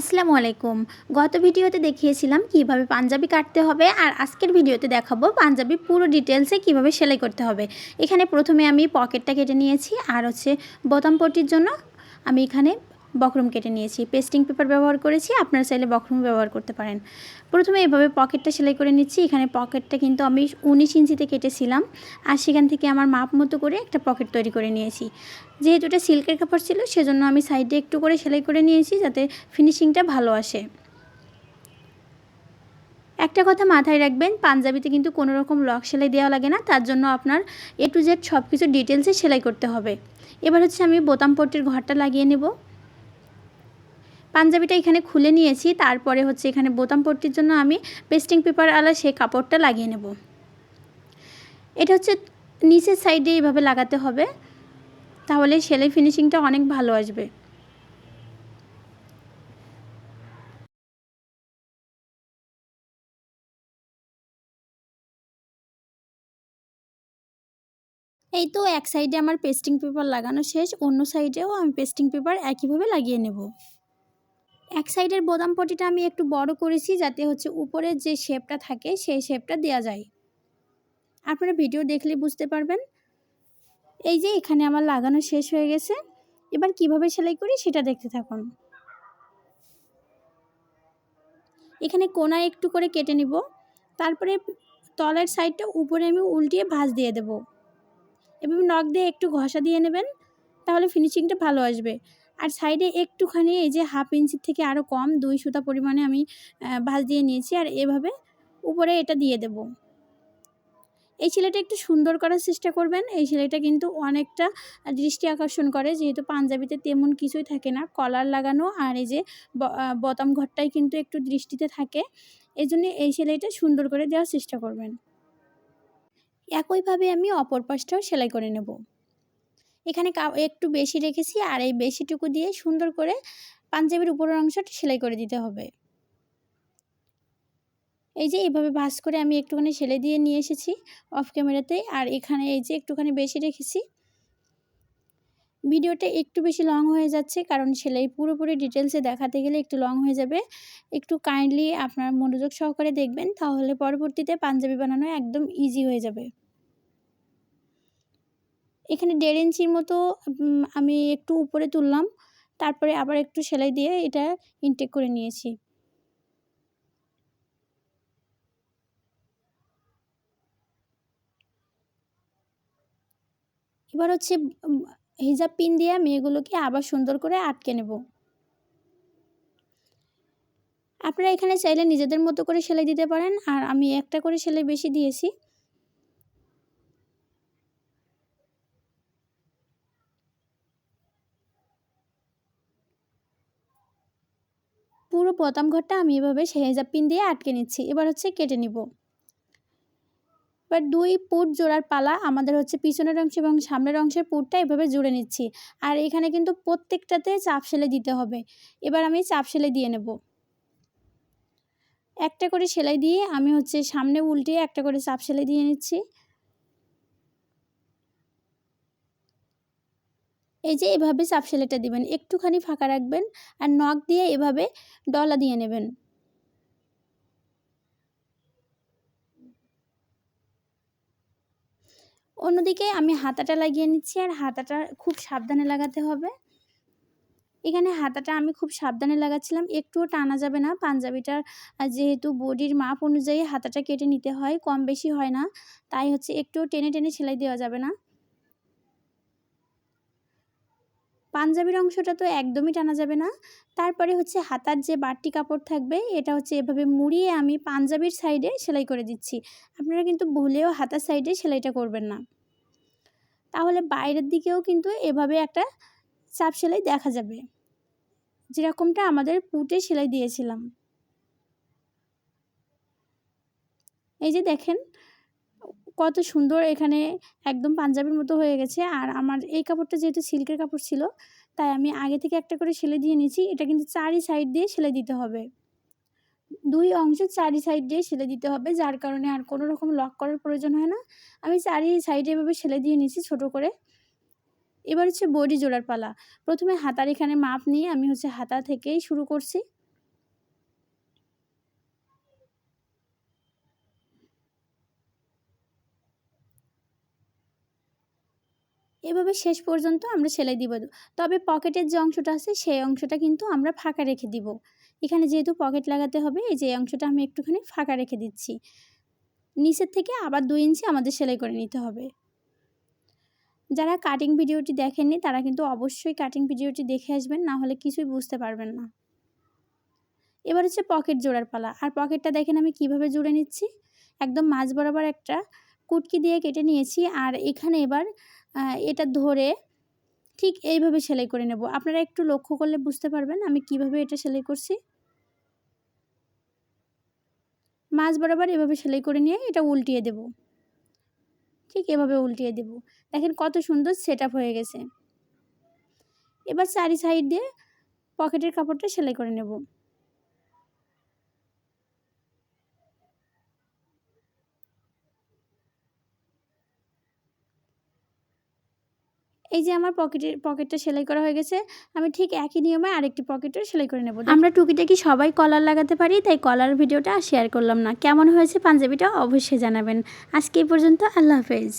আসসালামু আলাইকুম। গত ভিডিওতে দেখিয়েছিলাম কীভাবে পাঞ্জাবি কাটতে হবে আর আজকের ভিডিওতে দেখাবো পাঞ্জাবি পুরো ডিটেলসে কীভাবে সেলাই করতে হবে। এখানে প্রথমে আমি পকেটটা কেটে নিয়েছি আর হচ্ছে বোতাম পট্টির জন্য আমি এখানে বকরুম কেটে নিয়েছি। পেস্টিং পেপার ব্যবহার করেছি, আপনারা চাইলে বকরুম ব্যবহার করতে পারেন। প্রথমে এভাবে পকেটটা সেলাই করে নিচ্ছি। এখানে পকেটটা কিন্তু আমি উনিশ ইঞ্চিতে কেটেছিলাম। আর সেখান থেকে আমার মাপ মতো করে একটা পকেট তৈরি করে নিয়েছি। যেহেতু এটা সিল্কের কাপড় ছিল, সেজন্য আমি সাইডে একটু করে সেলাই করে নিয়েছি যাতে ফিনিশিংটা ভালো আসে। একটা কথা মাথায় রাখবেন, পাঞ্জাবিতে কিন্তু কোনো রকম লক সেলাই দেওয়া লাগে না। তার জন্য আপনার এ টু জেড সব কিছু ডিটেলসে সেলাই করতে হবে। এবার হচ্ছে আমি বোতাম পট্টির ঘরটা লাগিয়ে নেব। পাঞ্জাবিটা এখানে খুলে নিয়েছি, তারপরে হচ্ছে এখানে বোতাম পট্টির জন্য আমি পেস্টিং পেপার আলা সেই কাপড়টা লাগিয়ে নেব। এটা হচ্ছে নিচের সাইডে এইভাবে লাগাতে হবে, তাহলে সেলাই ফিনিশিংটা অনেক ভালো আসবে। এই তো এক সাইডে আমার পেস্টিং পেপার লাগানো শেষ, অন্য সাইডেও আমি পেস্টিং পেপার একইভাবে লাগিয়ে নেব। এক সাইডের বোতাম পটিটা আমি একটু বড় করেছি যাতে হচ্ছে উপরের যে শেপটা থাকে সেই শেপটা দেওয়া যায়। আপনারা ভিডিও দেখলে বুঝতে পারবেন। এই যে এখানে আমার লাগানো শেষ হয়ে গেছে। এবার কীভাবে সেলাই করি সেটা দেখতে থাকুন। এখানে কোনায় একটু করে কেটে নিব। তারপরে তলের সাইডটা উপরে আমি উল্টিয়ে ভাঁজ দিয়ে দেব। এভাবে নখ দিয়ে একটু ঘষা দিয়ে নেবেন, তাহলে ফিনিশিংটা ভালো আসবে। আর সাইডে একটুখানি এই যে হাফ ইঞ্চির থেকে আরও কম দুই সুতা পরিমাণে আমি ভাঁজ দিয়ে নিয়েছি আর এভাবে উপরে এটা দিয়ে দেব। এই সেলাইটা একটু সুন্দর করার চেষ্টা করবেন। এই সেলাইটা কিন্তু অনেকটা দৃষ্টি আকর্ষণ করে, যেহেতু পাঞ্জাবিতে তেমন কিছুই থাকে না, কলার লাগানো আর এই যে বতাম ঘরটাই কিন্তু একটু দৃষ্টিতে থাকে। এই জন্য এই সেলাইটা সুন্দর করে দেওয়ার চেষ্টা করবেন। একইভাবে আমি অপর পাশটাও সেলাই করে নেব। এখানে একটু বেশি রেখেছি আর এই বেশিটুকু দিয়ে সুন্দর করে পাঞ্জাবির উপরের অংশটা সেলাই করে দিতে হবে। এই যে এইভাবে ভাস করে আমি একটুখানি সেলাই দিয়ে নিয়ে এসেছি অফ ক্যামেরাতে আর এখানে এই যে একটুখানি বেশি রেখেছি। ভিডিওটা একটু বেশি লং হয়ে যাচ্ছে কারণ সেলাই পুরোপুরি ডিটেলসে দেখাতে গেলে একটু লং হয়ে যাবে। একটু কাইন্ডলি আপনার মনোযোগ সহকারে দেখবেন তাহলে পরবর্তীতে পাঞ্জাবি বানানো একদম ইজি হয়ে যাবে। এখানে দেড় ইঞ্চির মতো আমি একটু উপরে তুললাম, তারপরে আবার একটু সেলাই দিয়ে এটা ইনটেক করে নিয়েছি। এবার হচ্ছে হিজাব পিন দিয়ে আমি এগুলোকে আবার সুন্দর করে আটকে নেব। আপনারা এখানে চাইলে নিজেদের মতো করে সেলাই দিতে পারেন, আর আমি একটা করে সেলাই বেশি দিয়েছি। পুরো বোতাম ঘরটা আমি এভাবে সেহেজা পিন দিয়ে আটকে নিচ্ছি। এবার হচ্ছে কেটে নিব। এবার দুই পুট জোড়ার পালা আমাদের হচ্ছে পিছনের অংশ এবং সামনের অংশের পুটটা এভাবে জুড়ে নিচ্ছি। আর এখানে কিন্তু প্রত্যেকটাতে চাপ সেলে দিতে হবে। এবার আমি চাপ সেলে দিয়ে নেব। একটা করে সেলাই দিয়ে আমি হচ্ছে সামনে উল্টে একটা করে চাপ সেলাই দিয়ে নিচ্ছি। এই যে এভাবে চাপ সেলাইটা দিবেন, একটুখানি ফাঁকা রাখবেন আর নখ দিয়ে এভাবে ডলা দিয়ে নেবেন। অন্যদিকে আমি হাতাটা লাগিয়ে নিচ্ছি আর হাতাটা খুব সাবধানে লাগাতে হবে। এখানে হাতাটা আমি খুব সাবধানে লাগাচ্ছিলাম, একটুও টানা যাবে না। পাঞ্জাবিটার যেহেতু বডির মাপ অনুযায়ী হাতাটা কেটে নিতে হয়, কম বেশি হয় না। তাই হচ্ছে একটুও টেনে টেনে সেলাই দেওয়া যাবে না। পাঞ্জাবির অংশটা তো একদমই টানা যাবে না। তারপরে হচ্ছে হাতার যে বাড়তি কাপড় থাকবে, এটা হচ্ছে এভাবে মুড়িয়ে আমি পাঞ্জাবির সাইডে সেলাই করে দিচ্ছি। আপনারা কিন্তু ভুলেও হাতার সাইডে সেলাইটা করবেন না। তাহলে বাইরের দিকেও কিন্তু এভাবে একটা চাপ সেলাই দেখা যাবে। যেরকমটা আমাদের পুটে সেলাই দিয়েছিলাম। এই যে দেখেন কত সুন্দর এখানে একদম পাঞ্জাবির মতো হয়ে গেছে। আর আমার এই কাপড়টা যেহেতু সিল্কের কাপড় ছিল, তাই আমি আগে থেকে একটা করে সেলাই দিয়ে নিয়েছি। এটা কিন্তু চারি সাইড দিয়ে সেলাই দিতে হবে। দুই অংশ চারি সাইড দিয়ে সেলাই দিতে হবে, যার কারণে আর কোনো রকম লক করার প্রয়োজন হয় না। আমি চারি সাইডে এভাবে সেলাই দিয়ে নিয়েছি ছোট করে। এবার হচ্ছে বডি জোড়ার পালা। প্রথমে হাতার এখানে মাপ নিয়ে আমি হচ্ছে হাতা থেকেই শুরু করছি। এভাবে শেষ পর্যন্ত আমরা সেলাই দিব। তবে পকেটের যে অংশটা আছে, সেই অংশটা কিন্তু আমরা ফাঁকা রেখে দিব। এখানে যেহেতু পকেট লাগাতে হবে, এই যে অংশটা আমি একটুখানি ফাঁকা রেখে দিচ্ছি। নিচের থেকে আবার দুই ইঞ্চি আমাদের সেলাই করে নিতে হবে। যারা কাটিং ভিডিওটি দেখেননি, তারা কিন্তু অবশ্যই কাটিং ভিডিওটি দেখে আসবেন, না হলে কিছুই বুঝতে পারবেন না। এবার হচ্ছে পকেট জোড়ার পালা। আর পকেটটা দেখেন আমি কীভাবে জুড়ে নিচ্ছি? একদম মাঝ বরাবর একটা কুটকি দিয়ে কেটে নিয়েছি। আর এখানে এবার এটা ধরে ঠিক এইভাবে সেলাই করে নেব। আপনারা একটু লক্ষ্য করলে বুঝতে পারবেন আমি কীভাবে এটা সেলাই করছি। মাছ বরাবর এভাবে সেলাই করে নিয়ে এটা উল্টিয়ে দেব। ঠিক এভাবে উল্টিয়ে দেব। দেখেন কত সুন্দর সেট হয়ে গেছে। এবার চারি সাইড দিয়ে পকেটের কাপড়টা সেলাই করে নেব। এই যে আমার পকেটের পকেটটা সেলাই করা হয়ে গেছে আমি ঠিক একই নিয়মে আরেকটি পকেটও সেলাই করে নেব। আমরা টুকিটাকি সবাই কলার লাগাতে পারি তাই কলার ভিডিওটা শেয়ার করলাম না। কেমন হয়েছে পাঞ্জাবিটা অবশ্যই জানাবেন। আজকে এই পর্যন্ত আল্লাহ হাফেজ।